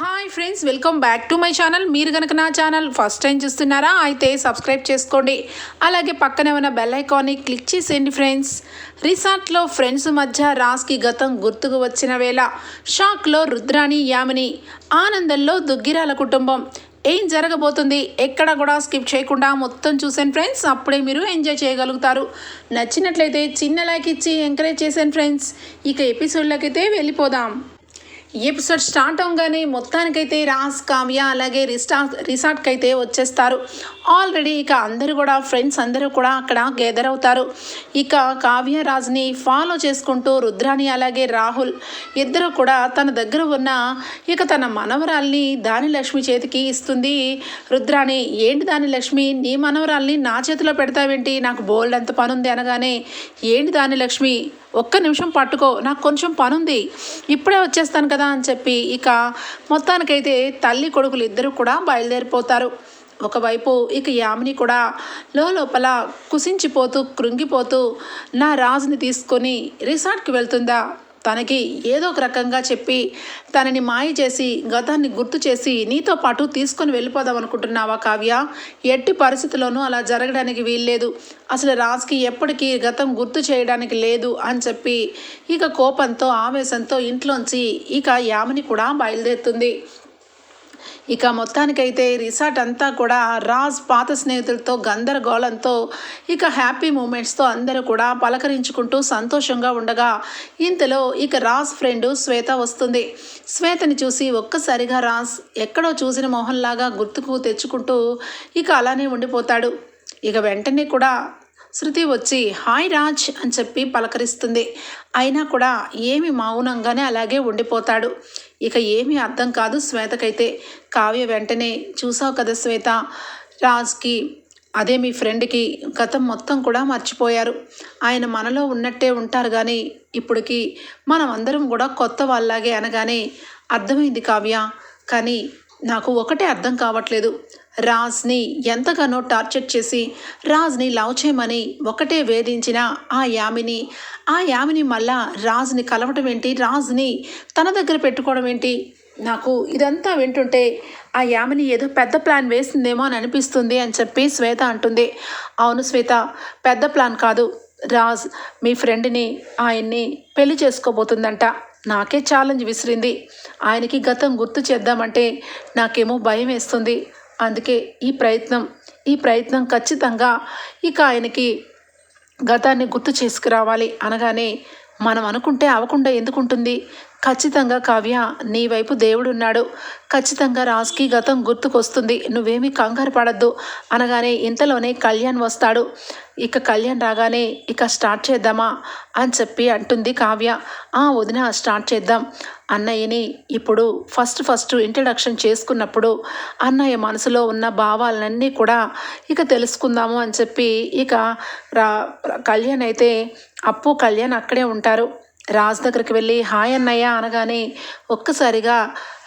Hi friends welcome back to my channel మీరు కనుక నా ఛానల్ ఫస్ట్ టైం చూస్తున్నారా అయితే సబ్స్క్రైబ్ చేసుకోండి. అలాగే పక్కనే ఉన్న బెల్ ఐకాన్ని క్లిక్ చేసేయండి ఫ్రెండ్స్ రిసార్ట్లో ఫ్రెండ్స్ మధ్య రాస్కి గతం గుర్తుకు వచ్చిన వేళ షాక్లో రుద్రాణి యామిని ఆనందంలో దుగ్గిరాల కుటుంబం. ఏం జరగబోతుంది ఎక్కడ కూడా స్కిప్ చేయకుండా మొత్తం చూసాను ఫ్రెండ్స్ అప్పుడే మీరు ఎంజాయ్ చేయగలుగుతారు. నచ్చినట్లయితే చిన్న లైక్ ఇచ్చి ఎంకరేజ్ చేశాను ఫ్రెండ్స్ ఇక ఎపిసోడ్లకైతే వెళ్ళిపోదాం. ఎపిసోడ్ స్టార్ట్ అవగానే మొత్తానికైతే రాజ్ కావ్య అలాగే రిస్టా రిసార్ట్కి అయితే వచ్చేస్తారు. ఆల్రెడీ ఇక అందరూ కూడా ఫ్రెండ్స్ అందరూ కూడా అక్కడ గెదర్ అవుతారు. ఇక కావ్య రాజ్ని ఫాలో చేసుకుంటూ రుద్రాని అలాగే రాహుల్ ఇద్దరు కూడా తన దగ్గర ఉన్న ఇక తన మనవరాల్ని దానిలక్ష్మి చేతికి ఇస్తుంది. రుద్రాని ఏంటి దానిలక్ష్మి నీ మనవరాల్ని నా చేతిలో పెడతావేంటి? నాకు బోల్డ్ అంత పని ఉంది అనగానే ఏంటి దానిలక్ష్మి ఒక్క నిమిషం పట్టుకో నాకు కొంచెం పనుంది ఇప్పుడే వచ్చేస్తాను కదా అని చెప్పి ఇక మొత్తానికైతే తల్లి కొడుకులు ఇద్దరు కూడా బయలుదేరిపోతారు. ఒకవైపు ఇక యామిని కూడా లోపల కుసించిపోతూ కృంగిపోతూ నా రాజుని తీసుకొని రిసార్ట్కి వెళ్తుందా? తనకి ఏదో ఒక రకంగా చెప్పి తనని మాయ చేసి గతాన్ని గుర్తు చేసి నీతో పాటు తీసుకొని వెళ్ళిపోదాం అనుకుంటున్నావా కావ్య? ఎట్టి పరిస్థితుల్లోనూ అలా జరగడానికి వీల్లేదు. అసలు రాజ్కి ఎప్పటికీ గతం గుర్తు చేయడానికి లేదు అని చెప్పి ఇక కోపంతో ఆవేశంతో ఇంట్లోంచి ఇక యామిని కూడా బయలుదేరుతుంది. ఇక మొత్తానికైతే రిసార్ట్ అంతా కూడా రాజ్ పాత స్నేహితులతో గందరగోళంతో ఇక హ్యాపీ మూమెంట్స్తో అందరూ కూడా పలకరించుకుంటూ సంతోషంగా ఉండగా ఇంతలో ఇక రాజ్ ఫ్రెండ్ శ్వేత వస్తుంది. శ్వేతని చూసి ఒక్కసారిగా రాజ్ ఎక్కడో చూసిన మోహన్లాగా గుర్తుకు తెచ్చుకుంటూ ఇక అలానే ఉండిపోతాడు. ఇక వెంటనే కూడా శృతి వచ్చి హాయ్ రాజ్ అని చెప్పి పలకరిస్తుంది. అయినా కూడా ఏమి మౌనంగానే అలాగే ఉండిపోతాడు. ఇక ఏమీ అర్థం కాదు శ్వేతకైతే. కావ్య వెంటనే చూసావు కదా శ్వేత రాజ్కి అదే మీ ఫ్రెండ్కి గతం మొత్తం కూడా మర్చిపోయారు. ఆయన మనలో ఉన్నట్టే ఉంటారు కానీ ఇప్పటికి మనం అందరం కూడా కొత్త వాళ్ళలాగే అనగానే అర్థమైంది కావ్య. కానీ నాకు ఒకటే అర్థం కావట్లేదు. రాజ్ని ఎంతగానో టార్చర్ చేసి రాజ్ని లవ్ చేయమని ఒకటే వేధించిన ఆ యామిని. ఆ యామిని మళ్ళా రాజ్ని కలవటం ఏంటి? రాజ్ని తన దగ్గర పెట్టుకోవడం ఏంటి? నాకు ఇదంతా వింటుంటే ఆ యామిని ఏదో పెద్ద ప్లాన్ వేసిందేమో అని అనిపిస్తుంది అని చెప్పి శ్వేత అంటుంది. అవును శ్వేత పెద్ద ప్లాన్ కాదు. రాజ్ మీ ఫ్రెండ్ని ఆయన్ని పెళ్ళి చేసుకోబోతుందంట. నాకే ఛాలెంజ్ విసిరింది. ఆయనకి గతం గుర్తు చేద్దామంటే నాకేమో భయం వేస్తుంది. అందుకే ఈ ప్రయత్నం ఈ ప్రయత్నం ఖచ్చితంగా ఇక ఆయనకి గతాన్ని గుర్తు చేసుకురావాలి అనగానే మనం అనుకుంటే అవ్వకుండా ఎందుకుంటుంది? ఖచ్చితంగా కావ్య నీ వైపు దేవుడున్నాడు. ఖచ్చితంగా రాజ్కి గతం గుర్తుకొస్తుంది. నువ్వేమీ కంగారు పడద్దు. అనగానే ఇంతలోనే కళ్యాణ్ వస్తాడు. ఇక కళ్యాణ్ రాగానే ఇక స్టార్ట్ చేద్దామా? అని చెప్పి అంటుంది కావ్య. ఆ వదిన స్టార్ట్ చేద్దాం. అన్నయ్యని ఇప్పుడు ఫస్ట్ ఫస్ట్ ఇంట్రడక్షన్ చేసుకున్నప్పుడు అన్నయ్య మనసులో ఉన్న భావాలన్నీ కూడా ఇక తెలుసుకుందాము అని చెప్పి ఇక రా కళ్యాణ్ అయితే అప్పు కళ్యాణ్ అక్కడే ఉంటారు. రాజ్ దగ్గరికి వెళ్ళి హాయ్ అన్నయ్య అనగానే ఒక్కసారిగా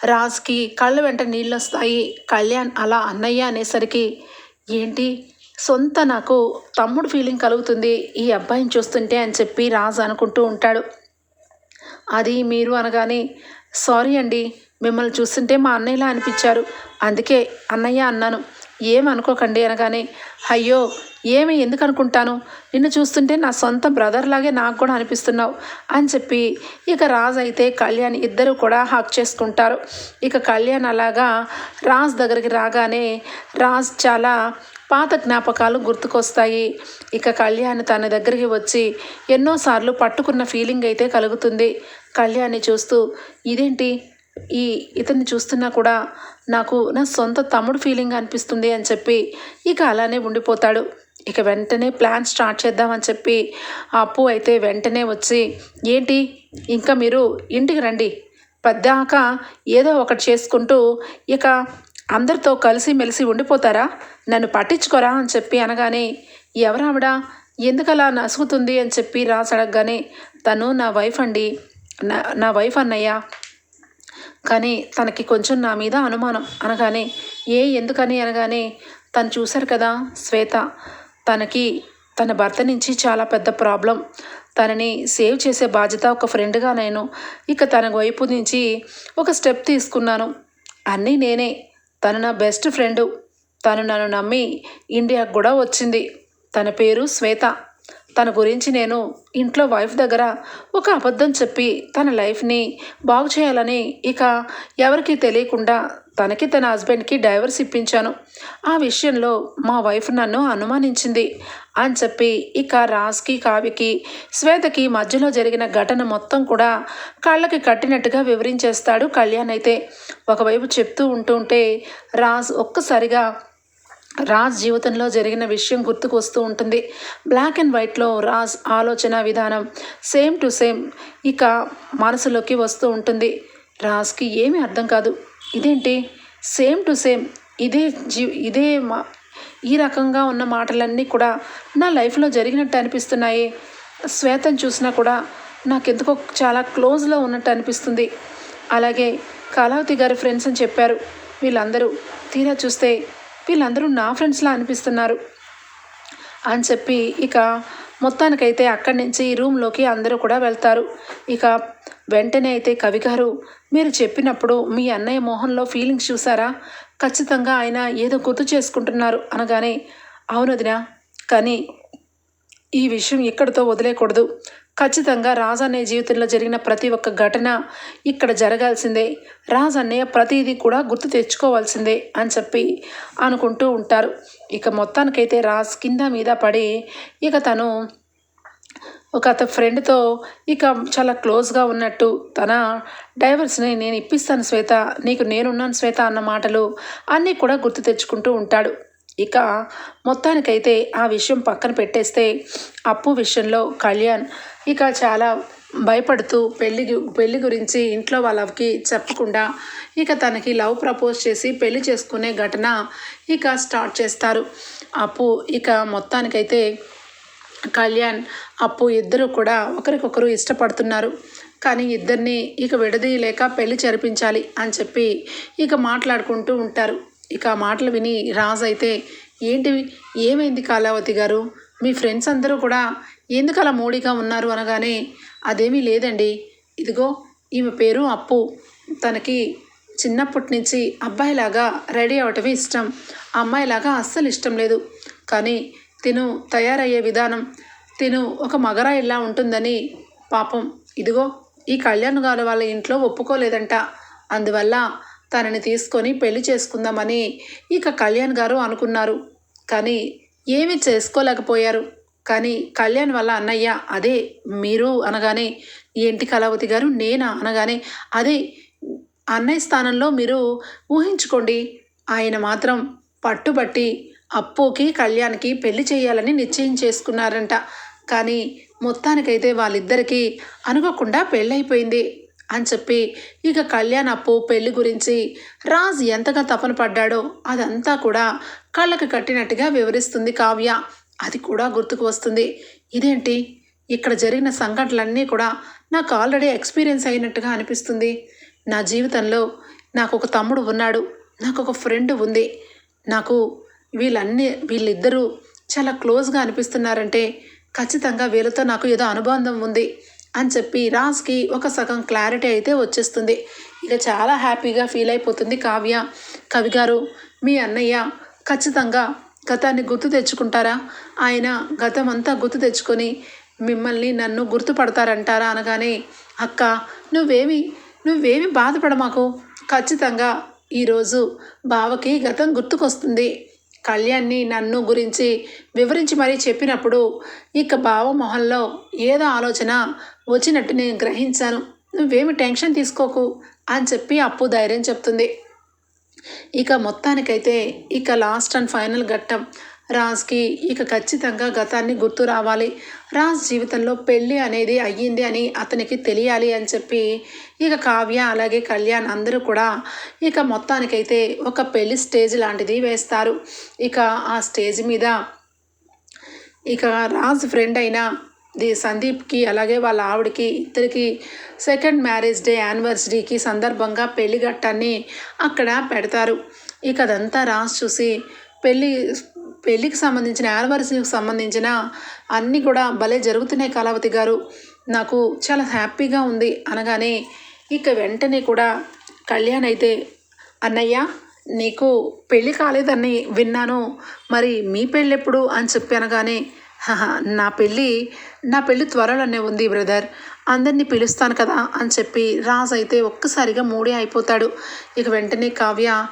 రాజ్కి కళ్ళ వెంట నీళ్ళు వస్తాయి కళ్యాణ్ అలా అన్నయ్య అనేసరికి ఏంటి? సొంత నాకు తమ్ముడు ఫీలింగ్ కలుగుతుంది. ఈ అబ్బాయిని చూస్తుంటే అని చెప్పి రాజ్ అనుకుంటూ ఉంటాడు. అది మీరు అనగానే సారీ అండి మిమ్మల్ని చూస్తుంటే మా అన్నయ్యలా అనిపించారు. అందుకే అన్నయ్య అన్నాను. ఏమనుకోకండి అనగానే అయ్యో ఏమి ఎందుకు అనుకుంటాను నిన్ను చూస్తుంటే నా సొంత బ్రదర్ లాగే నాకు కూడా అనిపిస్తున్నావు అని చెప్పి ఇక రాజ్ అయితే కళ్యాణ్ ఇద్దరు కూడా హక్ చేసుకుంటారు. ఇక కళ్యాణ్ అలాగా రాజ్ దగ్గరికి రాగానే రాజ్ చాలా పాత జ్ఞాపకాలు గుర్తుకొస్తాయి. ఇక కళ్యాణ్ తన దగ్గరికి వచ్చి ఎన్నోసార్లు పట్టుకున్న ఫీలింగ్ అయితే కలుగుతుంది. కళ్యాణ్ని చూస్తూ ఇదేంటి? ఈ ఇతన్ని చూస్తున్నా కూడా నాకు నా సొంత తమ్ముడు ఫీలింగ్ అనిపిస్తుంది అని చెప్పి ఇక అలానే ఉండిపోతాడు. ఇక వెంటనే ప్లాన్ స్టార్ట్ చేద్దామని చెప్పి ఆ అప్పు అయితే వెంటనే వచ్చి ఏంటి? ఇంకా మీరు ఇంటికి రండి. పద్దాక ఏదో ఒకటి చేసుకుంటూ ఇక అందరితో కలిసి మెలిసి ఉండిపోతారా? నన్ను పట్టించుకోరా? అని చెప్పి అనగానే ఎవరావిడ? ఎందుకలా నసుగుతుంది అని చెప్పి రాసి అడగగానే తను నా వైఫ్ అండి. నా నా వైఫ్ అన్నయ్య. కానీ తనకి కొంచెం నా మీద అనుమానం. అనగానే ఏ? ఎందుకని? అనగానే తను చూశారు కదా శ్వేత. తనకి తన భర్త నుంచి చాలా పెద్ద ప్రాబ్లం. తనని సేవ్ చేసే బాధ్యత ఒక ఫ్రెండ్గా నేను ఇక తన వైపు నుంచి ఒక స్టెప్ తీసుకున్నాను. అన్నీ నేనే. తను నా బెస్ట్ ఫ్రెండు. తను నన్ను నమ్మి ఇండియాకు కూడా వచ్చింది. తన పేరు శ్వేత. తన గురించి నేను ఇంట్లో వైఫ్ దగ్గర ఒక అబద్ధం చెప్పి తన లైఫ్ని బాగు చేయాలని ఇక ఎవరికి తెలియకుండా తనకి తన హస్బెండ్కి డైవర్స్ ఇప్పించాను. ఆ విషయంలో మా వైఫ్ నన్ను అనుమానించింది. అని చెప్పి ఇక రాజ్కి కావ్యకి శ్వేతకి మధ్యలో జరిగిన ఘటన మొత్తం కూడా కళ్ళకి కట్టినట్టుగా వివరించేస్తాడు కళ్యాణ్ అయితే. ఒకవైపు చెప్తూ ఉంటుంటే రాజ్ ఒక్కసారిగా రాజ్ జీవితంలో జరిగిన విషయం గుర్తుకు వస్తూ ఉంటుంది. బ్లాక్ అండ్ వైట్లో రాజ్ ఆలోచన విధానం సేమ్ టు సేమ్ ఇక మనసులోకి వస్తూ ఉంటుంది. రాజ్కి ఏమీ అర్థం కాదు. ఇదేంటి? సేమ్ టు సేమ్ ఇదే జీ ఇదే మా ఈ రకంగా ఉన్న మాటలన్నీ కూడా నా లైఫ్లో జరిగినట్టు అనిపిస్తున్నాయి. శ్వేతను చూసినా కూడా నాకెందుకో చాలా క్లోజ్లో ఉన్నట్టు అనిపిస్తుంది. అలాగే కళావతి గారి ఫ్రెండ్స్ అని చెప్పారు. వీళ్ళందరూ తీరా చూస్తే వీళ్ళందరూ నా ఫ్రెండ్స్లా అనిపిస్తున్నారు. అని చెప్పి ఇక మొత్తానికైతే అక్కడి నుంచి రూమ్లోకి అందరూ కూడా వెళ్తారు. ఇక వెంటనే అయితే కవి గారు మీరు చెప్పినప్పుడు మీ అన్నయ్య మోహన్లో ఫీలింగ్స్ చూసారా? ఖచ్చితంగా ఆయన ఏదో గుర్తు చేసుకుంటున్నారు అనగానే అవునదినా కానీ ఈ విషయం ఇక్కడితో వదిలేయకూడదు ఖచ్చితంగా రాజ్ జీవితంలో జరిగిన ప్రతి ఒక్క ఘటన ఇక్కడ జరగాల్సిందే. రాజ్ అన్నయ్య ప్రతిదీ కూడా గుర్తు తెచ్చుకోవాల్సిందే అని చెప్పి అనుకుంటూ ఉంటారు. ఇక మొత్తానికైతే రాజ్ కింద మీద పడి ఇక తను ఒక అత ఫ్రెండ్తో ఇక చాలా క్లోజ్గా ఉన్నట్టు తన డైవర్స్ని నేను ఇప్పిస్తాను శ్వేత నీకు నేనున్నాను శ్వేత అన్న మాటలు అన్నీ కూడా గుర్తు తెచ్చుకుంటూ ఉంటాడు. ఇక మొత్తానికైతే ఆ విషయం పక్కన పెట్టేస్తే అప్పు విషయంలో కళ్యాణ్ ఇక చాలా భయపడుతూ పెళ్ళి పెళ్ళి గురించి ఇంట్లో వాళ్ళకి చెప్పకుండా ఇక తనకి లవ్ ప్రపోజ్ చేసి పెళ్ళి చేసుకునే ఘటన ఇక స్టార్ట్ చేస్తారు. అప్పు ఇక మొత్తానికైతే కళ్యాణ్ అప్పు ఇద్దరు కూడా ఒకరికొకరు ఇష్టపడుతున్నారు. కానీ ఇద్దరిని ఇక విడదీయలేక పెళ్ళి జరిపించాలి అని చెప్పి ఇక మాట్లాడుకుంటూ ఉంటారు. ఇక మాటలు విని రాజు అయితే ఏంటి? ఏమైంది కాలావతి గారు? మీ ఫ్రెండ్స్ అందరూ కూడా ఎందుకు అలా మూడిగా ఉన్నారు? అనగానే అదేమీ లేదండి. ఇదిగో ఈమె పేరు అప్పు. తనకి చిన్నప్పటి నుంచి అబ్బాయిలాగా రెడీ అవటమే ఇష్టం. అమ్మాయిలాగా అస్సలు ఇష్టం లేదు. కానీ తిను తయారయ్యే విధానం తిను ఒక మగరాయిలా ఉంటుందని పాపం. ఇదిగో ఈ కళ్యాణ్ గారు వాళ్ళ ఇంట్లో ఒప్పుకోలేదంట. అందువల్ల తనని తీసుకొని పెళ్ళి చేసుకుందామని ఇక కళ్యాణ్ గారు అనుకున్నారు. కానీ ఏమీ చేసుకోలేకపోయారు. కానీ కళ్యాణ్ వల్ల అన్నయ్య అదే మీరు అనగానే ఏంటి కళావతి గారు నేనా అనగానే అదే అన్నయ్య స్థానంలో మీరు ఊహించుకోండి. ఆయన మాత్రం పట్టుబట్టి అప్పుకి కళ్యాణ్కి పెళ్ళి చేయాలని నిశ్చయం చేసుకున్నారంట. కానీ మొత్తానికైతే వాళ్ళిద్దరికీ అనుకోకుండా పెళ్ళైపోయింది అని చెప్పి ఇక కళ్యాణ్ అప్పు పెళ్ళి గురించి రాజ్ ఎంతగా తపన పడ్డాడో అదంతా కూడా కళ్ళకు కట్టినట్టుగా వివరిస్తుంది కావ్య. అది కూడా గుర్తుకు వస్తుంది. ఇదేంటి? ఇక్కడ జరిగిన సంఘటనలన్నీ కూడా నాకు ఆల్రెడీ ఎక్స్పీరియన్స్ అయినట్టుగా అనిపిస్తుంది. నా జీవితంలో నాకు ఒక తమ్ముడు ఉన్నాడు. నాకు ఒక ఫ్రెండ్ ఉంది. నాకు వీళ్ళన్నీ వీళ్ళిద్దరూ చాలా క్లోజ్గా అనిపిస్తున్నారంటే ఖచ్చితంగా వీళ్ళతో నాకు ఏదో అనుబంధం ఉంది అని చెప్పి రాజ్కి ఒక సగం క్లారిటీ అయితే వచ్చేస్తుంది. ఇక చాలా హ్యాపీగా ఫీల్ అయిపోతుంది కావ్య. కవి గారు మీ అన్నయ్య ఖచ్చితంగా గతాన్ని గుర్తు తెచ్చుకుంటారా? ఆయన గతం అంతా గుర్తు తెచ్చుకొని మిమ్మల్ని నన్ను గుర్తుపడతారంటారా అనగానే అక్క నువ్వేమి నువ్వేమి బాధపడ మాకు. ఖచ్చితంగా ఈరోజు బావకి గతం గుర్తుకొస్తుంది. కళ్యాణ్ని నన్ను గురించి వివరించి మరీ చెప్పినప్పుడు ఇక బావ మొహంలో ఏదో ఆలోచన వచ్చినట్టు నేను గ్రహించాను. నువ్వేమి టెన్షన్ తీసుకోకు అని చెప్పి అప్పు ధైర్యం చెప్తుంది. ఇక మొత్తానికైతే ఇక లాస్ట్ అండ్ ఫైనల్ ఘట్టం. రాజ్కి ఇక ఖచ్చితంగా గతాన్ని గుర్తు రావాలి. రాజ్ జీవితంలో పెళ్ళి అనేది అయ్యింది అని అతనికి తెలియాలి అని చెప్పి ఇక కావ్య అలాగే కళ్యాణ్ అందరూ కూడా ఇక మొత్తానికైతే ఒక పెళ్ళి స్టేజ్ లాంటిది వేస్తారు. ఇక ఆ స్టేజ్ మీద ఇక రాజ్ ఫ్రెండ్ అయిన ది సందీప్కి అలాగే వాళ్ళ ఆవిడకి ఇద్దరికి సెకండ్ మ్యారేజ్ డే యానివర్సరీకి సందర్భంగా పెళ్ళి ఘట్టాన్ని అక్కడ పెడతారు. ఇక అదంతా రాసి చూసి పెళ్ళి పెళ్ళికి సంబంధించిన యానివర్సరీకి సంబంధించిన అన్నీ కూడా భలే జరుగుతున్నాయి కళావతి గారు. నాకు చాలా హ్యాపీగా ఉంది అనగానే ఇక వెంటనే కూడా కళ్యాణ్ అయితే అన్నయ్య నీకు పెళ్ళి కాలేదని విన్నాను. మరి మీ పెళ్ళెప్పుడు? అని చెప్పి అనగానే నా పెళ్ళి నా పెళ్ళి త్వరలోనే ఉంది బ్రదర్. అందరినీ పిలుస్తాను కదా అని చెప్పి రాజు అయితే ఒక్కసారిగా మూడే అయిపోతాడు. ఇక వెంటనే కావ్య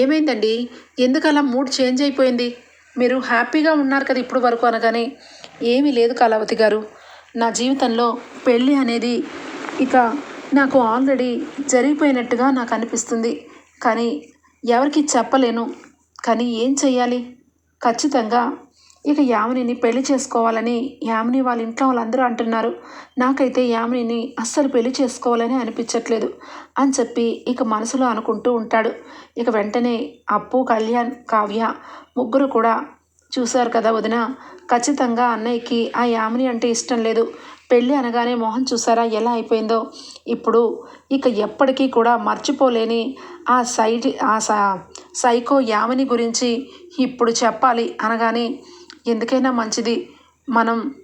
ఏమైందండి? ఎందుకు అలా మూడ్ చేంజ్ అయిపోయింది? మీరు హ్యాపీగా ఉన్నారు కదా ఇప్పుడు వరకు అనగానే. ఏమీ లేదు కళావతి గారు. నా జీవితంలో పెళ్ళి అనేది ఇక నాకు ఆల్రెడీ జరిగిపోయినట్టుగా నాకు అనిపిస్తుంది. కానీ ఎవరికి చెప్పలేను. కానీ ఏం చెయ్యాలి? ఖచ్చితంగా ఇక యామినిని పెళ్ళి చేసుకోవాలని యామిని వాళ్ళ ఇంట్లో వాళ్ళందరూ అంటున్నారు. నాకైతే యామినిని అస్సలు పెళ్ళి చేసుకోవాలని అనిపించట్లేదు అని చెప్పి ఇక మనసులో అనుకుంటూ ఉంటాడు. ఇక వెంటనే అప్పు కళ్యాణ్ కావ్య ముగ్గురు కూడా చూశారు కదా వదిన? ఖచ్చితంగా అన్నయ్యకి ఆ యామిని అంటే ఇష్టం లేదు. పెళ్ళి అనగానే మోహన్ చూసారా? ఎలా అయిపోయిందో? ఇప్పుడు ఇక ఎప్పటికీ కూడా మర్చిపోలేని ఆ సైడ్ ఆ స- సైకో యామిని గురించి ఇప్పుడు చెప్పాలి అనగానే ఎందుకైనా మంచిది. మనం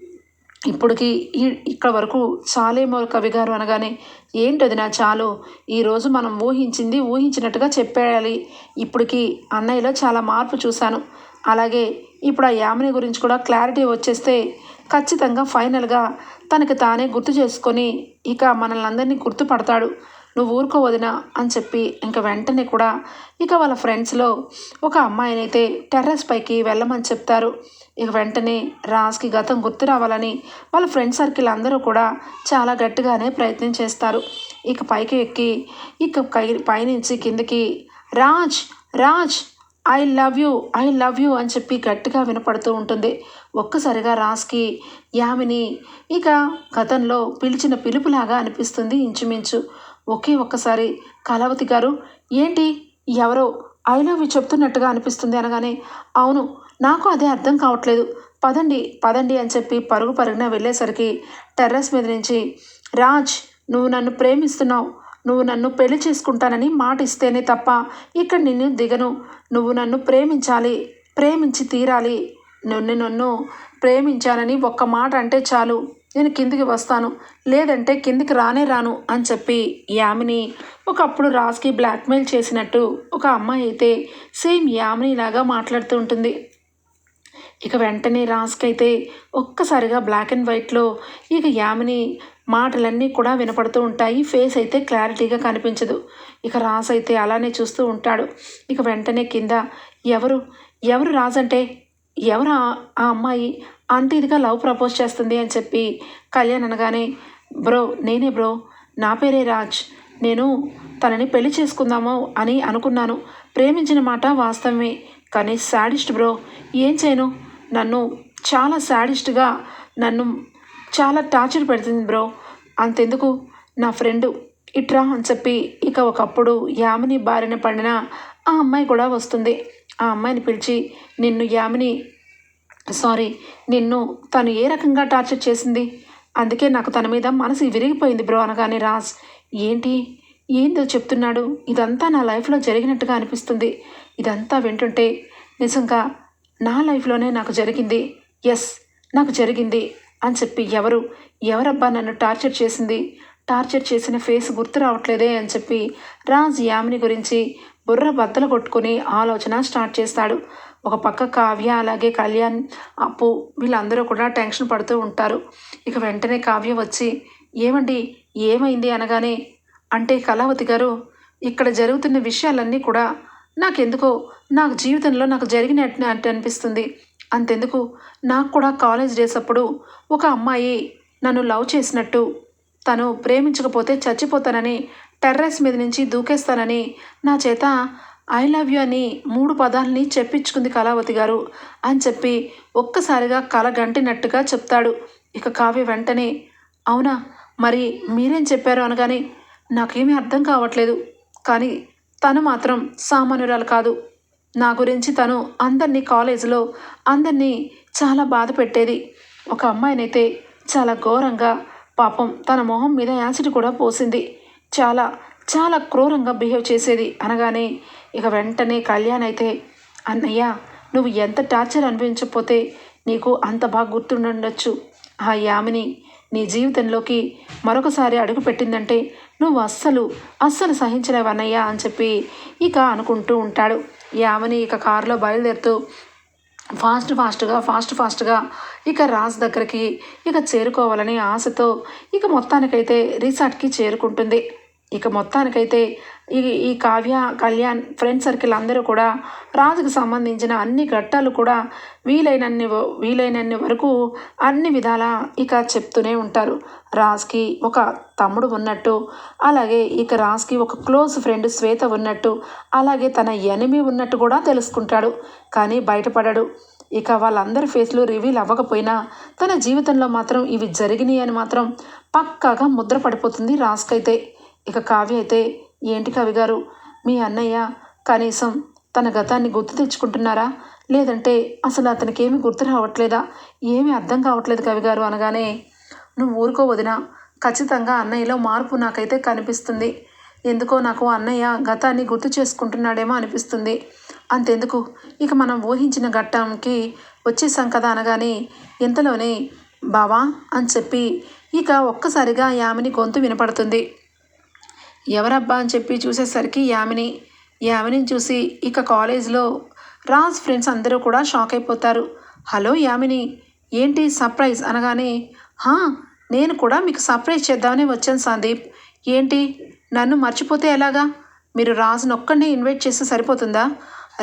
ఇప్పటికి ఈ- ఇక్కడ వరకు చాలేమో కవి గారు అనగానే ఏంటది నా చాలు? ఈరోజు మనం ఊహించింది ఊహించినట్టుగా చెప్పేయాలి. ఇప్పటికి అన్నయ్యలో చాలా మార్పు చూశాను. అలాగే ఇప్పుడు ఆ యామిని గురించి కూడా క్లారిటీ వచ్చేస్తే ఖచ్చితంగా ఫైనల్గా తనకి తానే గుర్తు చేసుకొని ఇక మనల్ని అందరినీ గుర్తుపడతాడు. నువ్వు ఊరుకోవదినా అని చెప్పి ఇంక వెంటనే కూడా ఇక వాళ్ళ ఫ్రెండ్స్లో ఒక అమ్మాయినైతే టెర్రస్ పైకి వెళ్ళమని చెప్తారు. ఇక వెంటనే రాజ్కి గతం గుర్తు రావాలని వాళ్ళ ఫ్రెండ్ సర్కిల్ అందరూ కూడా చాలా గట్టిగానే ప్రయత్నం చేస్తారు. ఇక పైకి ఎక్కి ఇక కై పైనుంచి కిందకి Raj Raj I love you I love you అని చెప్పి గట్టిగా వినపడుతూ ఉంటుంది. ఒక్కసారిగా రాజ్కి యామిని ఇక గతంలో పిలిచిన పిలుపులాగా అనిపిస్తుంది ఇంచుమించు. ఒకే ఒక్కసారి కళావతి గారు ఏంటి? ఎవరో? ఐ లవ్ యూ చెప్తున్నట్టుగా అనిపిస్తుంది అనగానే అవును నాకు అదే అర్థం కావట్లేదు. పదండి పదండి అని చెప్పి పరుగు పరుగున వెళ్ళేసరికి టెర్రస్ మీద నుంచి రాజ్ నువ్వు నన్ను ప్రేమిస్తున్నావు. నువ్వు నన్ను పెళ్ళి చేసుకుంటానని మాట ఇస్తేనే తప్ప ఇక్కడ నిన్ను దిగను. నువ్వు నన్ను ప్రేమించాలి ప్రేమించి తీరాలి. నన్ను నన్ను ప్రేమించానని ఒక్క మాట అంటే చాలు. నేను కిందికి వస్తాను. లేదంటే కిందికి రానే రాను అని చెప్పి యామిని ఒకప్పుడు రాజ్కి బ్లాక్మెయిల్ చేసినట్టు ఒక అమ్మాయి అయితే సేమ్ యామిని లాగా మాట్లాడుతూ ఉంటుంది. ఇక వెంటనే రాజ్కైతే ఒక్కసారిగా బ్లాక్ అండ్ వైట్లో ఇక యామిని మాటలన్నీ కూడా వినపడుతూ ఉంటాయి. ఫేస్ అయితే క్లారిటీగా కనిపించదు. ఇక రాజ్ అయితే అలానే చూస్తూ ఉంటాడు. ఇక వెంటనే కింద ఎవరు? ఎవరు రాజంటే? అంటే ఎవరు ఆ అమ్మాయి? అంత ఇదిగా లవ్ ప్రపోజ్ చేస్తుంది అని చెప్పి కళ్యాణ్ అనగానే బ్రో నేనే బ్రో. నా పేరే రాజ్. నేను తనని పెళ్ళి చేసుకుందామో అని అనుకున్నాను. ప్రేమించిన మాట వాస్తవమే. కానీ శాడిస్ట్ బ్రో ఏం చేయను? నన్ను చాలా శాడిస్ట్గా నన్ను చాలా టార్చర్ పెడుతుంది బ్రో. అంతెందుకు? నా ఫ్రెండ్ ఇట్రా అని చెప్పి ఇక ఒకప్పుడు యామిని బారిన పడిన ఆ అమ్మాయి కూడా వస్తుంది. ఆ అమ్మాయిని పిలిచి నిన్ను యామిని సారీ నిన్ను తను ఏ రకంగా టార్చర్ చేసింది? అందుకే నాకు తన మీద మనసు విరిగిపోయింది బ్రో అనగానే రాజ్. ఏంటి? ఏందో చెప్తున్నాడు. ఇదంతా నా లైఫ్లో జరిగినట్టుగా అనిపిస్తుంది. ఇదంతా వింటుంటే నిజంగా నా లైఫ్లోనే నాకు జరిగింది. ఎస్ నాకు జరిగింది అని చెప్పి ఎవరు ఎవరబ్బా నన్ను టార్చర్ చేసింది? టార్చర్ చేసిన ఫేస్ గుర్తు రావట్లేదే అని చెప్పి రాజ్ యామిని గురించి బుర్ర బద్దలు కొట్టుకొని ఆలోచన స్టార్ట్ చేస్తాడు. ఒక పక్క కావ్య అలాగే కళ్యాణ్ అప్పు వీళ్ళందరూ కూడా టెన్షన్ పడుతూ ఉంటారు. ఇక వెంటనే కావ్య వచ్చి ఏమండి ఏమైంది అనగానే అంటే కళావతి గారు ఇక్కడ జరుగుతున్న విషయాలన్నీ కూడా నాకెందుకో నాకు జీవితంలో నాకు జరిగినట్టు అనిపిస్తుంది. అంతెందుకు? నాకు కూడా కాలేజ్ డేస్ అప్పుడు ఒక అమ్మాయి నన్ను లవ్ చేసినట్టు తను ప్రేమించకపోతే చచ్చిపోతానని టెర్రస్ మీద నుంచి దూకేస్తానని నా చేత ఐ లవ్ యూ అని మూడు పదాలని చెప్పించుకుంది కళావతి గారు అని చెప్పి ఒక్కసారిగా కల గంటినట్టుగా చెప్తాడు. ఇక కావ్య వెంటనే అవునా మరి మీరేం చెప్పారు? అనగానే నాకేమీ అర్థం కావట్లేదు కానీ తను మాత్రం సామాన్యురాలు కాదు. నా గురించి తను అందరినీ కాలేజీలో అందరినీ చాలా బాధ పెట్టేది. ఒక అమ్మాయినైతే చాలా ఘోరంగా పాపం తన మొహం మీద యాసిడ్ కూడా పోసింది. చాలా చాలా క్రూరంగా బిహేవ్ చేసేది. అనగానే ఇక వెంటనే కళ్యాణ్ అయితే అన్నయ్య నువ్వు ఎంత టార్చర్ అనిపించకపోతే నీకు అంత బాగా గుర్తుండొచ్చు ఆ యామిని నీ జీవితంలోకి మరొకసారి అడుగుపెట్టిందంటే నువ్వు అస్సలు అస్సలు సహించలేవన్నయ్యా అని చెప్పి ఇక అనుకుంటూ ఉంటాడు. యామిని ఇక కారులో బయలుదేరుతూ ఫాస్ట్ ఫాస్ట్గా ఫాస్ట్ ఫాస్ట్గా ఇక రాజ్ దగ్గరికి ఇక చేరుకోవాలని ఆశతో ఇక మొత్తానికైతే రిసార్ట్కి చేరుకుంటుంది. ఇక మొత్తానికైతే ఈ ఈ కావ్య కళ్యాణ్ ఫ్రెండ్ సర్కిల్ అందరూ కూడా రాజుకు సంబంధించిన అన్ని ఘట్టాలు కూడా వీలైనన్ని వీలైనన్ని వరకు అన్ని విధాల ఇక చెప్తూనే ఉంటారు. రాజ్కి ఒక తమ్ముడు ఉన్నట్టు అలాగే ఇక రాజ్కి ఒక క్లోజ్ ఫ్రెండ్ శ్వేత ఉన్నట్టు అలాగే తన ఎనిమి ఉన్నట్టు కూడా తెలుసుకుంటాడు. కానీ బయటపడడు. ఇక వాళ్ళందరి ఫేస్లు రివీల్ అవ్వకపోయినా తన జీవితంలో మాత్రం ఇవి జరిగినాయి అని మాత్రం పక్కాగా ముద్ర పడిపోతుంది రాజ్కైతే. ఇక కావ్య అయితే ఏంటి కవి గారు? మీ అన్నయ్య కనీసం తన గతాన్ని గుర్తు తెచ్చుకుంటున్నారా? లేదంటే అసలు అతనికి ఏమి గుర్తు రావట్లేదా? ఏమీ అర్థం కావట్లేదు కవి గారు అనగానే నువ్వు ఊరుకో వదినా ఖచ్చితంగా అన్నయ్యలో మార్పు నాకైతే కనిపిస్తుంది. ఎందుకో నాకు అన్నయ్య గతాన్ని గుర్తు చేసుకుంటున్నాడేమో అనిపిస్తుంది. అంతెందుకు? ఇక మనం ఊహించిన ఘట్టంకి వచ్చేసాం కదా అనగానే ఇంతలోనే బావా అని చెప్పి ఇక ఒక్కసారిగా యామిని గొంతు వినపడుతుంది. ఎవరబ్బా అని చెప్పి చూసేసరికి యామిని యామిని చూసి ఇక కాలేజ్లో రాజ్ ఫ్రెండ్స్ అందరూ కూడా షాక్ అయిపోతారు. హలో యామిని ఏంటి సర్ప్రైజ్? అనగానే హా నేను కూడా మీకు సర్ప్రైజ్ చేద్దామని వచ్చాను సందీప్. ఏంటి? నన్ను మర్చిపోతే ఎలాగా? మీరు రాజును ఒక్కడిని ఇన్వైట్ చేస్తే సరిపోతుందా?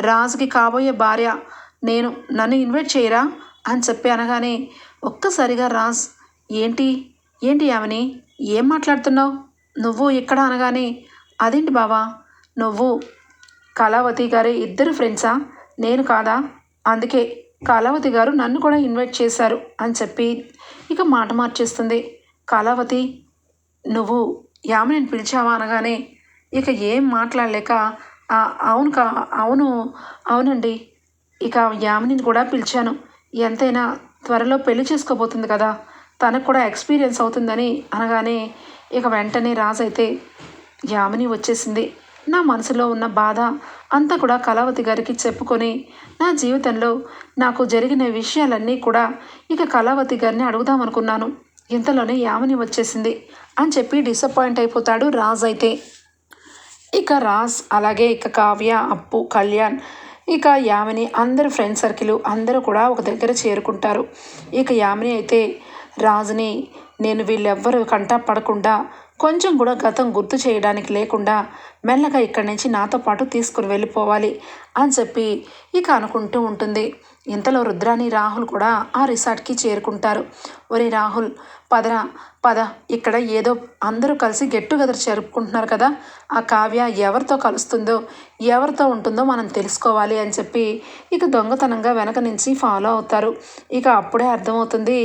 రాజుకి కాబోయే భార్య నేను నన్ను ఇన్వైట్ చేయరా? అని చెప్పి అనగానే ఒక్కసారిగా రాజ్ ఏంటి? ఏంటి యామిని? ఏం మాట్లాడుతున్నావు? నువ్వు ఇక్కడ అనగానే అదేంటి బావా? నువ్వు కళావతి గారి ఇద్దరు ఫ్రెండ్సా? నేను కాదా? అందుకే కళావతి గారు నన్ను కూడా ఇన్వైట్ చేశారు అని చెప్పి ఇక మాట మార్చేస్తుంది. కళావతి నువ్వు యామినిని పిలిచావా? అనగానే ఇక ఏం మాట్లాడలేక అవును కా అవును అవునండి. ఇక యామినిని కూడా పిలిచాను. ఎంతైనా త్వరలో పెళ్ళి చేసుకోబోతుంది కదా. తనకు కూడా ఎక్స్పీరియన్స్ అవుతుందని అనగానే ఇక వెంటనే రాజైతే అయితే యామిని వచ్చేసింది. నా మనసులో ఉన్న బాధ అంతా కూడా కళావతి గారికి చెప్పుకొని నా జీవితంలో నాకు జరిగిన విషయాలన్నీ కూడా ఇక కళావతి గారిని అడుగుదామనుకున్నాను. ఇంతలోనే యామిని వచ్చేసింది అని చెప్పి డిసప్పాయింట్ అయిపోతాడు రాజ్ అయితే ఇక రాజ్ అలాగే ఇక కావ్య అప్పు కళ్యాణ్ ఇక యామిని అందరు ఫ్రెండ్ సర్కిల్ అందరూ కూడా ఒక దగ్గర చేరుకుంటారు. ఇక యామిని అయితే రాజుని నేను వీళ్ళెవ్వరూ కంటా పడకుండా కొంచెం కూడా గతం గుర్తు చేయడానికి లేకుండా మెల్లగా ఇక్కడి నుంచి నాతో పాటు తీసుకుని వెళ్ళిపోవాలి అని చెప్పి ఇక అనుకుంటూ ఉంటుంది. ఇంతలో రుద్రాని రాహుల్ కూడా ఆ రిసార్ట్కి చేరుకుంటారు. ఒరే రాహుల్ పదరా పద. ఇక్కడ ఏదో అందరూ కలిసి గెట్ టుగెదర్ జరుపుకుంటున్నారు కదా. ఆ కావ్య ఎవరితో కలుస్తుందో ఎవరితో ఉంటుందో మనం తెలుసుకోవాలి అని చెప్పి ఇక దొంగతనంగా వెనక నుంచి ఫాలో అవుతారు. ఇక అప్పుడే అర్థమవుతుంది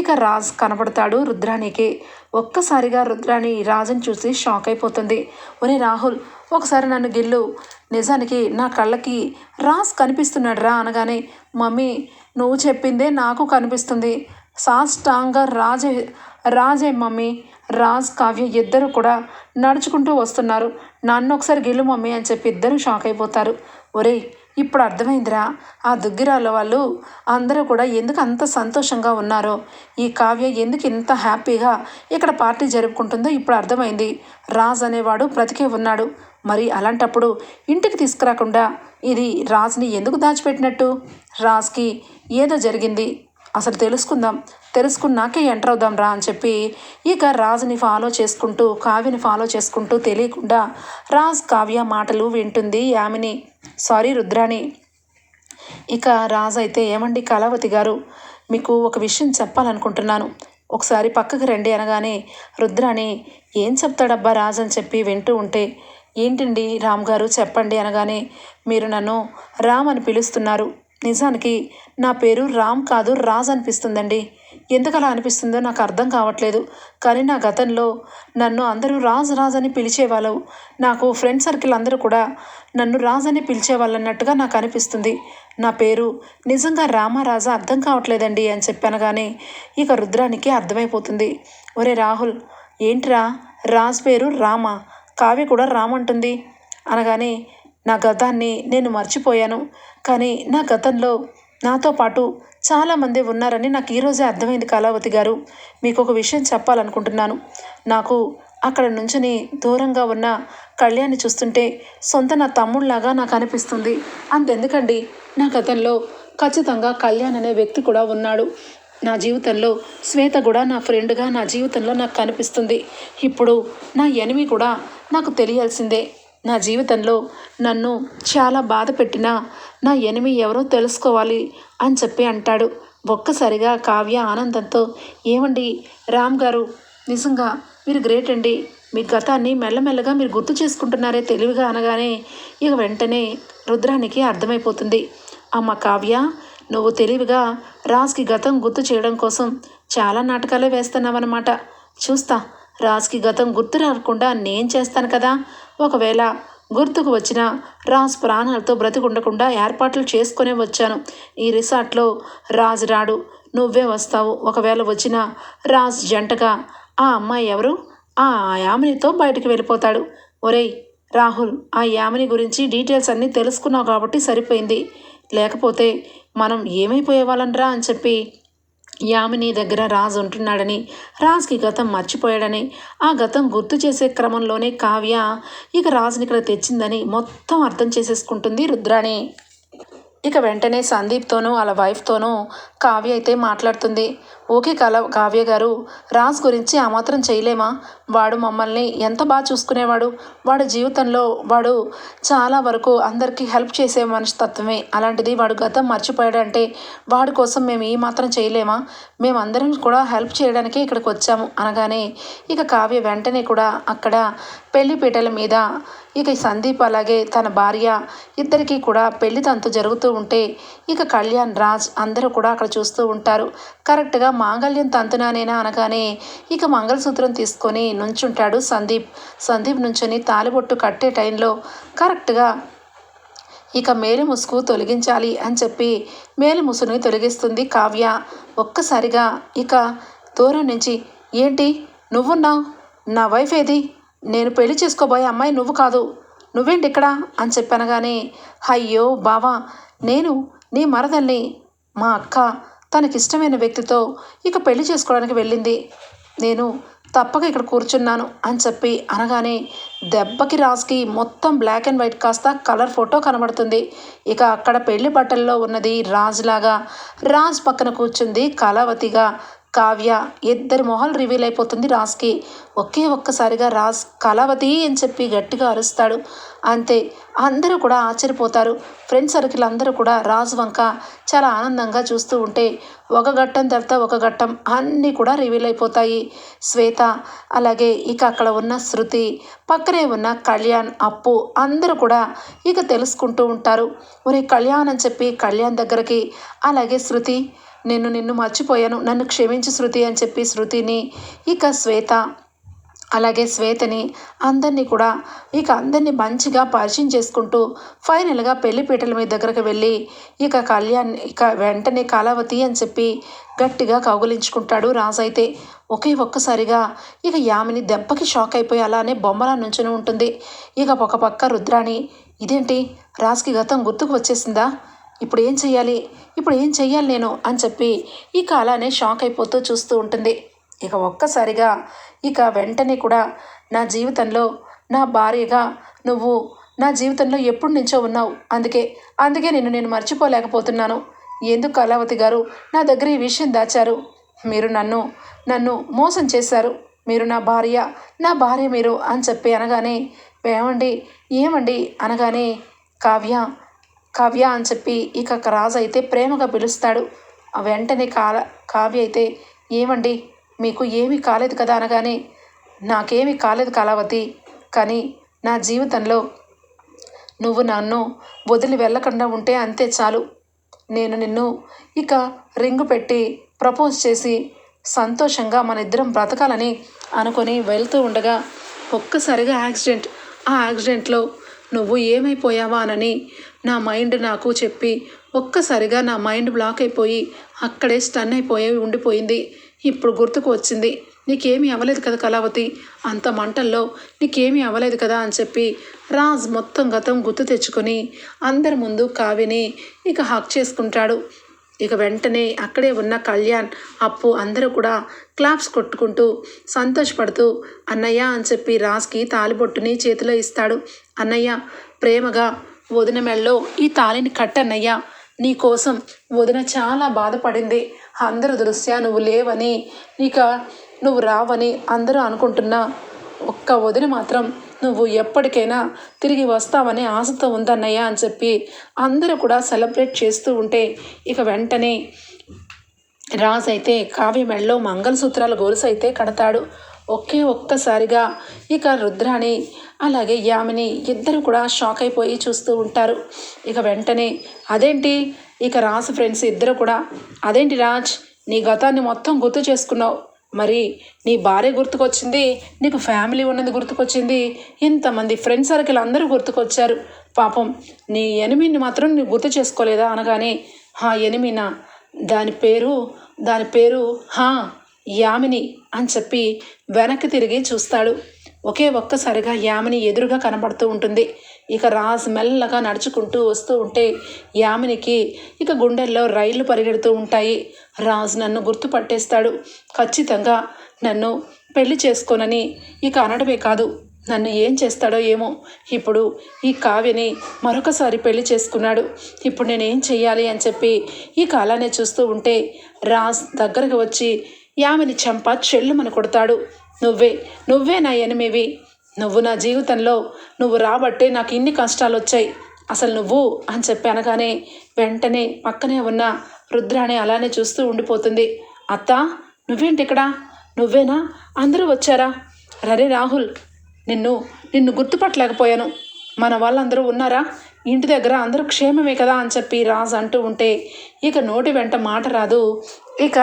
ఇక రాజ్ కనపడతాడు రుద్రానికి ఒక్కసారిగా రుద్రాణి రాజుని చూసి షాక్ అయిపోతుంది. ఒరే రాహుల్ ఒకసారి నన్ను గిల్లు. నిజానికి నా కళ్ళకి రాజ్ కనిపిస్తున్నాడు రా అనగానే మమ్మీ నువ్వు చెప్పిందే నాకు కనిపిస్తుంది. సాష్టాంగ రాజే రాజే మమ్మీ. రాజ్ కావ్య ఇద్దరు కూడా నడుచుకుంటూ వస్తున్నారు. నన్ను ఒకసారి గెలు మమ్మీ అని చెప్పి ఇద్దరు షాక్ అయిపోతారు. ఒరేయ్ ఇప్పుడు అర్థమైందిరా? ఆ దుగ్గిరాల వాళ్ళు అందరూ కూడా ఎందుకు అంత సంతోషంగా ఉన్నారో? ఈ కావ్య ఎందుకు ఇంత హ్యాపీగా ఇక్కడ పార్టీ జరుపుకుంటుందో ఇప్పుడు అర్థమైంది. రాజ్ అనేవాడు బ్రతికే ఉన్నాడు. మరి అలాంటప్పుడు ఇంటికి తీసుకురాకుండా ఇది రాజ్ని ఎందుకు దాచిపెట్టినట్టు? రాజ్కి ఏదో జరిగింది. అసలు తెలుసుకుందాం తెలుసుకున్నాకే ఎంటర్ అవుదాం రా అని చెప్పి ఇక రాజుని ఫాలో చేసుకుంటూ కావ్యని ఫాలో చేసుకుంటూ తెలియకుండా రాజ్ కావ్య మాటలు వింటుంది యామిని. సారీ రుద్రాణి. ఇక రాజు అయితే ఏమండి కళావతి గారు మీకు ఒక విషయం చెప్పాలనుకుంటున్నాను. ఒకసారి పక్కకి రండి అనగానే రుద్రాణి ఏం చెప్తాడబ్బా రాజు? అని చెప్పి వింటూ ఉంటే ఏంటండి రామ్ గారు చెప్పండి అనగానే మీరు నన్ను రామ్ అని పిలుస్తున్నారు. నిజానికి నా పేరు రామ్ కాదు రాజ్ అనిపిస్తుందండి. ఎందుకు అలా అనిపిస్తుందో నాకు అర్థం కావట్లేదు. కానీ నా గతంలో నన్ను అందరూ రాజ్ రాజ్ అని పిలిచేవాళ్ళు. నాకు ఫ్రెండ్ సర్కిల్ అందరూ కూడా నన్ను రాజ్ అని పిలిచేవాళ్ళు అన్నట్టుగా నాకు అనిపిస్తుంది. నా పేరు నిజంగా రామారాజా అర్థం కావట్లేదండి అని చెప్పాను కానీ ఇక రుద్రానికి అర్థమైపోతుంది. ఒరే రాహుల్ ఏంట్రా? రాజ్ పేరు రామ? కావ్య కూడా రామ్ అంటుంది. అనగానే నా గతాన్ని నేను మర్చిపోయాను. కానీ నా గతంలో నాతో పాటు చాలామంది ఉన్నారని నాకు ఈరోజే అర్థమైంది కళావతి గారు. మీకు ఒక విషయం చెప్పాలనుకుంటున్నాను. నాకు అక్కడ నుంచుని దూరంగా ఉన్న కళ్యాణ్ని చూస్తుంటే సొంత నా తమ్ముళ్ళాగా నాకు అనిపిస్తుంది. అంతెందుకండి నా గతంలో ఖచ్చితంగా కళ్యాణ్ అనే వ్యక్తి కూడా ఉన్నాడు. నా జీవితంలో శ్వేత కూడా నా ఫ్రెండ్గా నా జీవితంలో నాకు కనిపిస్తుంది. ఇప్పుడు నా ఎనిమి కూడా నాకు తెలియాల్సిందే. నా జీవితంలో నన్ను చాలా బాధ పెట్టిన నా ఎనిమి ఎవరో తెలుసుకోవాలి అని చెప్పి అంటాడు. ఒక్కసారిగా కావ్య ఆనందంతో ఏమండి రామ్ గారు నిజంగా మీరు గ్రేట్ అండి. మీ గతాన్ని మెల్లమెల్లగా మీరు గుర్తు చేసుకుంటున్నారే తెలివిగా అనగానే ఇక వెంటనే రుద్రానికి అర్థమైపోతుంది. అమ్మ కావ్య నువ్వు తెలివిగా రాజ్కి గతం గుర్తు చేయడం కోసం చాలా నాటకాలే వేస్తున్నావన్నమాట. చూస్తా రాజ్కి గతం గుర్తు రాకుండా నేను చేస్తాను కదా ఒకవేళ గుర్తుకు వచ్చిన రాజ్ ప్రాణాలతో బ్రతికుండకుండా ఏర్పాట్లు చేసుకునే వచ్చాను. ఈ రిసార్ట్లో రాజ్ రాడు నువ్వే వస్తావు. ఒకవేళ వచ్చిన రాజ్ జంటగా ఆ అమ్మాయి ఎవరు? ఆ యామినితో బయటికి వెళ్ళిపోతాడు. ఒరేయ్ రాహుల్ ఆ యామిని గురించి డీటెయిల్స్ అన్నీ తెలుసుకున్నావు కాబట్టి సరిపోయింది. లేకపోతే మనం ఏమైపోయేవాళ్ళంరా అని చెప్పి యామిని దగ్గర రాజు ఉంటున్నాడని రాజ్కి గతం మర్చిపోయాడని ఆ గతం గుర్తు చేసే క్రమంలోనే కావ్య ఇక రాజుని ఇక్కడ తెచ్చిందని మొత్తం అర్థం చేసేసుకుంటుంది రుద్రాణి. ఇక వెంటనే సందీప్తోనూ వాళ్ళ వైఫ్తోనూ కావ్య అయితే మాట్లాడుతుంది. ఓకే కల కావ్య గారు రాజ్ గురించి ఆ మాత్రం చేయలేమా? వాడు మమ్మల్ని ఎంత బాగా చూసుకునేవాడు? వాడు జీవితంలో వాడు చాలా వరకు అందరికీ హెల్ప్ చేసే మనస్తత్వమే అలాంటిది వాడు గతం మర్చిపోయాడంటే వాడి కోసం మేము ఈ మాత్రం చేయలేమా? మేమందరం కూడా హెల్ప్ చేయడానికే ఇక్కడికి వచ్చాము అనగానే ఇక కావ్య వెంటనే కూడా అక్కడ పెళ్ళి పీటల మీద ఇక సందీప్ అలాగే తన భార్య ఇద్దరికీ కూడా పెళ్ళి తంతు జరుగుతూ ఉంటే ఇక కళ్యాణ్ రాజ్ అందరూ కూడా అక్కడ చూస్తూ ఉంటారు. కరెక్ట్గా మాంగళ్యం తంతునానేనా అనగానే ఇక మంగళసూత్రం తీసుకొని నుంచుంటాడు సందీప్. సందీప్ నుంచొని తాలిబొట్టు కట్టే టైంలో కరెక్ట్గా ఇక మేలు ముసుగు తొలగించాలి అని చెప్పి మేలు ముసుగుని తొలగిస్తుంది కావ్య. ఒక్కసారిగా ఇక దూరం నుంచి ఏంటి? నువ్వున్నావు? నా వైఫ్ ఏది? నేను పెళ్ళి చేసుకోబోయే అమ్మాయి నువ్వు కాదు. నువ్వేంటి ఇక్కడ? అని చెప్పనగానే అయ్యో బావా నేను నీ మరదల్ని మా అక్క తనకిష్టమైన వ్యక్తితో ఇక పెళ్ళి చేసుకోవడానికి వెళ్ళింది. నేను తప్పక ఇక్కడ కూర్చున్నాను అని చెప్పి అనగానే దెబ్బకి రాజ్కి మొత్తం బ్లాక్ అండ్ వైట్ కాస్త కలర్ ఫోటో కనబడుతుంది. ఇక అక్కడ పెళ్ళి బట్టల్లో ఉన్నది రాజులాగా రాజ్ పక్కన కూర్చుంది కళావతిగా కావ్య ఇద్దరి మొహాలు రివీల్ అయిపోతుంది రాజ్కి ఒకే ఒక్కసారిగా రాజ్ కళావతి అని చెప్పి గట్టిగా అరుస్తాడు. అంతే. అందరూ కూడా ఆశ్చర్యపోతారు. ఫ్రెండ్స్ సర్కిల్ అందరూ కూడా రాజు వంక చాలా ఆనందంగా చూస్తూ ఉంటే ఒక ఘట్టం తర్వాత ఒక ఘట్టం అన్నీ కూడా రివీల్ అయిపోతాయి. శ్వేత అలాగే ఇక అక్కడ ఉన్న శృతి పక్కనే ఉన్న కళ్యాణ్ అప్పు అందరూ కూడా ఇక తెలుసుకుంటూ ఉంటారు. ఒరే కళ్యాణ్ అని చెప్పి కళ్యాణ్ దగ్గరికి అలాగే శృతి నేను నిన్ను మర్చిపోయాను. నన్ను క్షమించు శృతి అని చెప్పి శృతిని ఇక శ్వేత అలాగే శ్వేతని అందరినీ కూడా ఇక అందరినీ మంచిగా పరిచయం చేసుకుంటూ ఫైనల్గా పెళ్ళిపీటల మీద దగ్గరకు వెళ్ళి ఇక కళ్యాణ్ ఇక వెంటనే కళావతి అని చెప్పి గట్టిగా కౌగులించుకుంటాడు రాజు. అయితే ఒకే ఒక్కసారిగా ఇక యామిని దెబ్బకి షాక్ అయిపోయి అలానే బొమ్మలా నుంచుని ఉంటుంది. ఇక ఒక పక్క రుద్రాణి ఇదేంటి? రాజుకి గతం గుర్తుకు వచ్చేసిందా? ఇప్పుడు ఏం చెయ్యాలి? ఇప్పుడు ఏం చెయ్యాలి నేను? అని చెప్పి ఇక అలానే షాక్ అయిపోతూ చూస్తూ ఉంటుంది. ఇక ఒక్కసారిగా ఇక వెంటనే కూడా నా జీవితంలో నా భార్యగా నువ్వు నా జీవితంలో ఎప్పుడు నుంచో ఉన్నావు. అందుకే అందుకే నిన్ను నేను మర్చిపోలేకపోతున్నాను. ఎందుకు కళావతి గారు నా దగ్గర ఈ విషయం దాచారు? మీరు నన్ను నన్ను మోసం చేశారు. మీరు నా భార్య నా భార్య మీరు అని చెప్పి అనగానే ఏమండి ఏమండి? అనగానే కావ్య కావ్య అని చెప్పి ఇక రాజు అయితే ప్రేమగా పిలుస్తాడు. ఆ వెంటనే కాల కావ్య అయితే ఏమండి మీకు ఏమీ కాలేదు కదా అనగానే నాకేమీ కాలేదు కళావతి కానీ నా జీవితంలో నువ్వు నన్ను వదిలి వెళ్ళకుండా ఉంటే అంతే చాలు. నేను నిన్ను ఇక రింగు పెట్టి ప్రపోజ్ చేసి సంతోషంగా మన ఇద్దరం బ్రతకాలని అనుకొని వెళ్తూ ఉండగా ఒక్కసారిగా యాక్సిడెంట్ ఆ యాక్సిడెంట్లో నువ్వు ఏమైపోయావా అనని నా మైండ్ నాకు చెప్పి ఒక్కసారిగా నా మైండ్ బ్లాక్ అయిపోయి అక్కడే స్టన్ అయిపోయి ఉండిపోయింది. ఇప్పుడు గుర్తుకు వచ్చింది. నీకేమీ అవ్వలేదు కదా కళావతి? అంత మంటల్లో నీకేమీ అవ్వలేదు కదా అని చెప్పి రాజ్ మొత్తం గతం గుర్తు తెచ్చుకొని అందరి ముందు కావిని ఇక హక్ చేసుకుంటాడు. ఇక వెంటనే అక్కడే ఉన్న కళ్యాణ్ అప్పు అందరూ కూడా క్లాప్స్ కొట్టుకుంటూ సంతోషపడుతూ అన్నయ్య అని చెప్పి రాజ్కి తాలిబొట్టుని చేతిలో ఇస్తాడు. అన్నయ్య ప్రేమగా వదిన మెళ్ళలో ఈ తాళిని కట్టన్నయ్య నీ కోసం వదిన చాలా బాధపడింది. అందరు దృశ్యా నువ్వు లేవని ఇక నువ్వు రావని అందరూ అనుకుంటున్నా. ఒక్క వదిలి మాత్రం నువ్వు ఎప్పటికైనా తిరిగి వస్తావని ఆశతో ఉందన్నయ్య అని చెప్పి అందరూ కూడా సెలబ్రేట్ చేస్తూ ఉంటే ఇక వెంటనే రాజ్ అయితే కావ్య మెడలో మంగళసూత్రాల గొలుసు అయితే కడతాడు. ఒకే ఒక్కసారిగా ఇక రుద్రాని అలాగే యామిని ఇద్దరు కూడా షాక్ అయిపోయి చూస్తూ ఉంటారు. ఇక వెంటనే అదేంటి? ఇక రాసు ఫ్రెండ్స్ ఇద్దరు కూడా అదేంటి రాజ్ నీ గతాన్ని మొత్తం గుర్తు చేసుకున్నావు. మరి నీ భార్య గుర్తుకొచ్చింది నీకు ఫ్యామిలీ ఉన్నది గుర్తుకొచ్చింది. ఇంతమంది ఫ్రెండ్ సర్కిల్ అందరూ గుర్తుకొచ్చారు. పాపం నీ ఎనిమిని మాత్రం నువ్వు గుర్తు చేసుకోలేదా? అనగానే హా ఎనిమినా? దాని పేరు దాని పేరు హా యామిని అని చెప్పి వెనక్కి తిరిగి చూస్తాడు. ఒకే ఒక్కసారిగా యామిని ఎదురుగా కనబడుతూ ఉంటుంది. ఇక రాజ్ మెల్లగా నడుచుకుంటూ వస్తూ ఉంటే యామినికి ఇక గుండెల్లో రైళ్ళు పరిగెడుతూ ఉంటాయి. రాజ్ నన్ను గుర్తుపట్టేస్తాడు. ఖచ్చితంగా నన్ను పెళ్ళి చేసుకోనని ఇక అనడమే కాదు. నన్ను ఏం చేస్తాడో ఏమో. ఇప్పుడు ఈ కావ్యని మరొకసారి పెళ్ళి చేసుకున్నాడు. ఇప్పుడు నేనేం చెయ్యాలి అని చెప్పి ఈ కాలానే చూస్తూ ఉంటే రాజ్ దగ్గరకు వచ్చి యామిని చంప చెల్లుమని కొడతాడు. నువ్వే నువ్వే నా ఎనిమివి. నువ్వు నా జీవితంలో నువ్వు రాబట్టే నాకు ఇన్ని కష్టాలు వచ్చాయి అసలు నువ్వు అని చెప్పి అనగానే వెంటనే పక్కనే ఉన్న రుద్రాణి అలానే చూస్తూ ఉండిపోతుంది. అత్త నువ్వేంటి ఇక్కడ? నువ్వేనా? అందరూ వచ్చారా? రరే రాహుల్ నిన్ను నిన్ను గుర్తుపట్టలేకపోయాను. మన వాళ్ళందరూ ఉన్నారా? ఇంటి దగ్గర అందరూ క్షేమమే కదా అని చెప్పి రాజు అంటూ ఉంటే ఇక నోటి వెంట మాట రాదు. ఇక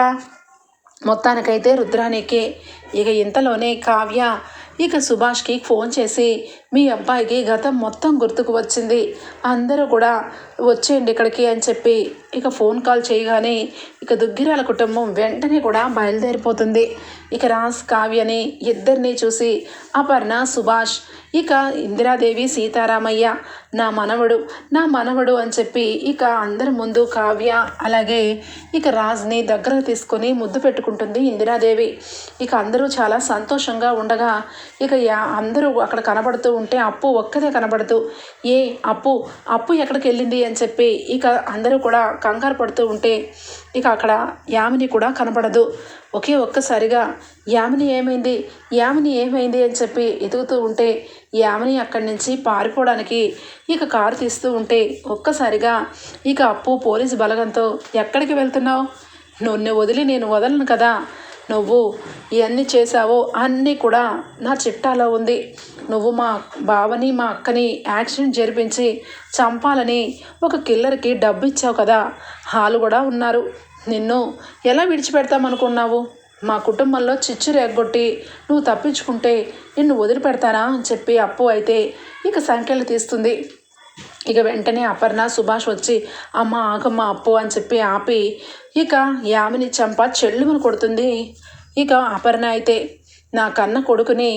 మొత్తానికైతే రుద్రానికి ఇక ఇంతలోనే కావ్య ఇక సుభాష్కి ఫోన్ చేసి మీ అబ్బాయికి గతం మొత్తం గుర్తుకు వచ్చింది. అందరూ కూడా వచ్చేయండి ఇక్కడికి అని చెప్పి ఇక ఫోన్ కాల్ చేయగానే ఇక దుగ్గిరాల కుటుంబం వెంటనే కూడా బయలుదేరిపోతుంది. ఇక రాజ్ కావ్యని ఇద్దరిని చూసి అపర్ణ సుభాష్ ఇక ఇందిరాదేవి సీతారామయ్య నా మనవడు నా మనవడు అని చెప్పి ఇక అందరి ముందు కావ్య అలాగే ఇక రాజ్ని దగ్గరకు తీసుకొని ముద్దు పెట్టుకుంటుంది ఇందిరాదేవి. ఇక అందరూ చాలా సంతోషంగా ఉండగా ఇక యా అందరూ అక్కడ కనబడుతూ ఉంటే అప్పు ఒక్కదే కనబడుతూ ఏ అప్పు? అప్పు ఎక్కడికి వెళ్ళింది? అని చెప్పి ఇక అందరూ కూడా కంగారు పడుతూ ఉంటే ఇక అక్కడ యామిని కూడా కనబడదు. ఒకే ఒక్కసారిగా యామిని ఏమైంది? యామిని ఏమైంది? అని చెప్పి ఎదుగుతూ ఉంటే యామిని అక్కడి నుంచి పారిపోవడానికి ఇక కారు తీస్తూ ఉంటే ఒక్కసారిగా ఇక అప్పు పోలీసు బలగంతో ఎక్కడికి వెళ్తున్నావు? నన్ను వదిలి నేను వదలను కదా? నువ్వు ఇవన్నీ చేసావో అన్నీ కూడా నా చిట్టాలో ఉంది. నువ్వు మా బావని మా అక్కని యాక్సిడెంట్ జరిపించి చంపాలని ఒక కిల్లర్కి డబ్బు ఇచ్చావు కదా? హాలు కూడా ఉన్నారు. నిన్ను ఎలా విడిచిపెడతామనుకున్నావు మా కుటుంబంలో చిచ్చు రేగొట్టి నువ్వు తప్పించుకుంటే నిన్ను వదిలిపెడతానా అని చెప్పి అప్పు అయితే ఇక సంఖ్యలు తీస్తుంది. ఇక వెంటనే అపర్ణ సుభాష్ వచ్చి అమ్మ ఆగమ్మ అప్పు అని చెప్పి ఆపి ఇక యామిని చంప చెల్లుమని కొడుతుంది. ఇక అపర్ణ అయితే నా కన్న కొడుకుని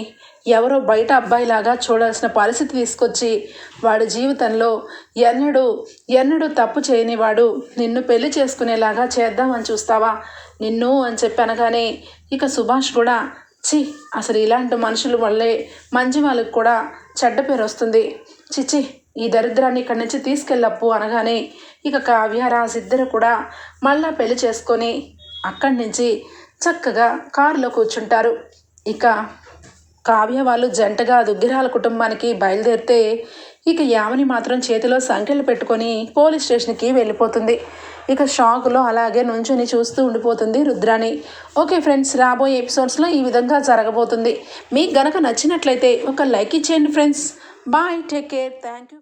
ఎవరో బయట అబ్బాయిలాగా చూడాల్సిన పరిస్థితి తీసుకొచ్చి వాడి జీవితంలో ఎన్నడూ ఎన్నడూ తప్పు చేయనివాడు నిన్ను పెళ్ళి చేసుకునేలాగా చేద్దామని చూస్తావా? నిన్ను అని చెప్పి అనగానే ఇక సుభాష్ కూడా చి అసలు ఇలాంటి మనుషుల వల్లే మంచి వాళ్ళకి కూడా చెడ్డ పేరు వస్తుంది. చిచి ఈ దరిద్రాన్ని ఇక్కడి నుంచి తీసుకెళ్ళప్పు అనగానే ఇక కావ్య రాజిద్దరు కూడా మళ్ళా పెళ్ళి చేసుకొని అక్కడి నుంచి చక్కగా కారులో కూర్చుంటారు. ఇక కావ్య వాళ్ళు జంటగా దుగ్గిరాల కుటుంబానికి బయలుదేరితే ఇక యామని మాత్రం చేతిలో సంఖ్యలు పెట్టుకొని పోలీస్ స్టేషన్కి వెళ్ళిపోతుంది. ఇక షాక్లో అలాగే నుంచుని చూస్తూ ఉండిపోతుంది రుద్రాణి. ఓకే ఫ్రెండ్స్ రాబోయే ఎపిసోడ్స్లో ఈ విధంగా జరగబోతుంది. మీకు గనక నచ్చినట్లయితే ఒక లైక్ ఇచ్చేయండి friends. Bye take care. Thank you